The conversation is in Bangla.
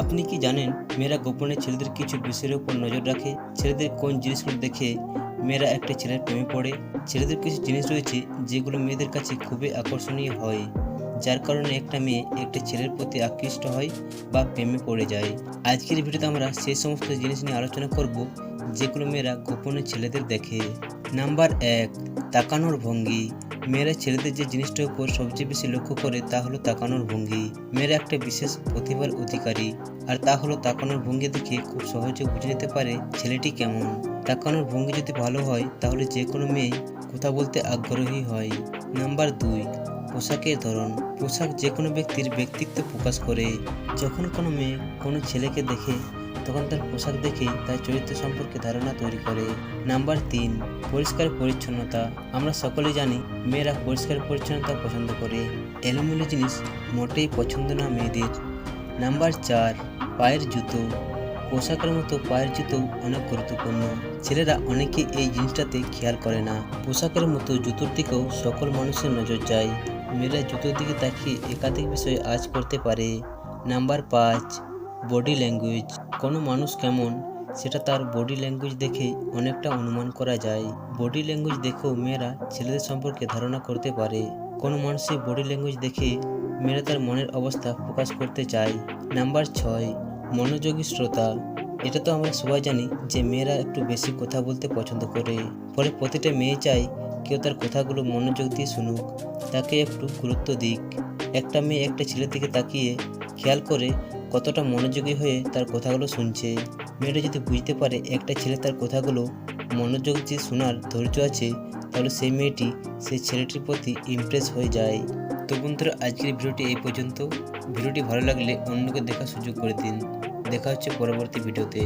আপনি কি জানেন মেয়েরা গোপনে ছেলেদের কিছু বিষয়ের উপর নজর রাখে? ছেলেদের কোন জিনিসগুলো দেখে মেয়েরা একটা ছেলের প্রেমে পড়ে? ছেলেদের কিছু জিনিস রয়েছে যেগুলো মেয়েদের কাছে খুবই আকর্ষণীয় হয়, যার কারণে একটা মেয়ে একটা ছেলের প্রতি আকৃষ্ট হয় বা প্রেমে পড়ে যায়। আজকের ভিডিওতে আমরা সেই সমস্ত জিনিস নিয়ে আলোচনা করব যেগুলো মেয়েরা গোপনে ছেলেদের দেখে। নাম্বার এক, তাকানোর ভঙ্গি। মেয়েরা ছেলেদের যে জিনিসটার উপর সবচেয়ে বেশি লক্ষ্য করে তা হলো তাকানোর ভঙ্গি। মেয়েরা একটা বিশেষ প্রতিভার অধিকারী, আর তা হলো তাকানোর ভঙ্গি দেখে খুব সহজে বুঝে নিতে পারে ছেলেটি কেমন। তাকানোর ভঙ্গি যদি ভালো হয়, তাহলে যে কোনো মেয়ে কথা বলতে আগ্রহী হয়। নাম্বার দুই, পোশাকের ধরন। পোশাক যে কোনো ব্যক্তির ব্যক্তিত্ব প্রকাশ করে। যখন কোনো মেয়ে কোনো ছেলেকে দেখে তখন তার পোশাক দেখে তার চরিত্র সম্পর্কে ধারণা তৈরি করে। নাম্বার তিন, পরিষ্কার পরিচ্ছন্নতা। আমরা সকলেই জানি, মেয়েরা পরিষ্কার পরিচ্ছন্নতা পছন্দ করে। এলোমেলো জিনিস মোটেই পছন্দ না মেয়েদের। নাম্বার চার, পায়ের জুতো। পোশাকের মতো পায়ের জুতো অনেক গুরুত্বপূর্ণ। ছেলেরা অনেকে এই জিনিসটাতে খেয়াল করে না। পোশাকের মতো জুতোর দিকেও সকল মানুষের নজর যায়। মেয়েরা জুতোর দিকে তাকিয়ে একাধিক বিষয়ে আজ করতে পারে। নাম্বার পাঁচ বডি ল্যাঙ্গুয়েজ, কোনো মানুষ কেমন, সেটা তার বডি ল্যাঙ্গুয়েজ দেখে অনেকটা অনুমান করা যায়। বডি ল্যাঙ্গুয়েজ দেখেও মেয়েরা ছেলেদের সম্পর্কে ধারণা করতে পারে। কোনো মানুষের বডি ল্যাঙ্গুয়েজ দেখে মেয়েরা তার মনের অবস্থা প্রকাশ করতে চায়। নাম্বার ছয়, মনোযোগী শ্রোতা। এটা তো আমরা সবাই জানি যে মেয়েরা একটু বেশি কথা বলতে পছন্দ করে। ফলে প্রতিটা মেয়ে চায় কেউ তার কথাগুলো মনোযোগ দিয়ে শুনুক, তাকে একটু গুরুত্ব দিক। একটা মেয়ে একটা ছেলের দিকে তাকিয়ে খেয়াল করে কতটা মনোযোগী হয়ে তার কথাগুলো শুনছে। মেয়েটা যদি বুঝতে পারে একটা ছেলে তার কথাগুলো মনোযোগ যে শোনার ধৈর্য আছে, তাহলে সেই মেয়েটি সেই ছেলেটির প্রতি ইমপ্রেস হয়ে যায়। তো বন্ধুরা, আজকের ভিডিওটি এই পর্যন্ত। ভিডিওটি ভালো লাগলে অন্যকে দেখার সুযোগ করে দিন। দেখা হচ্ছে পরবর্তী ভিডিওতে।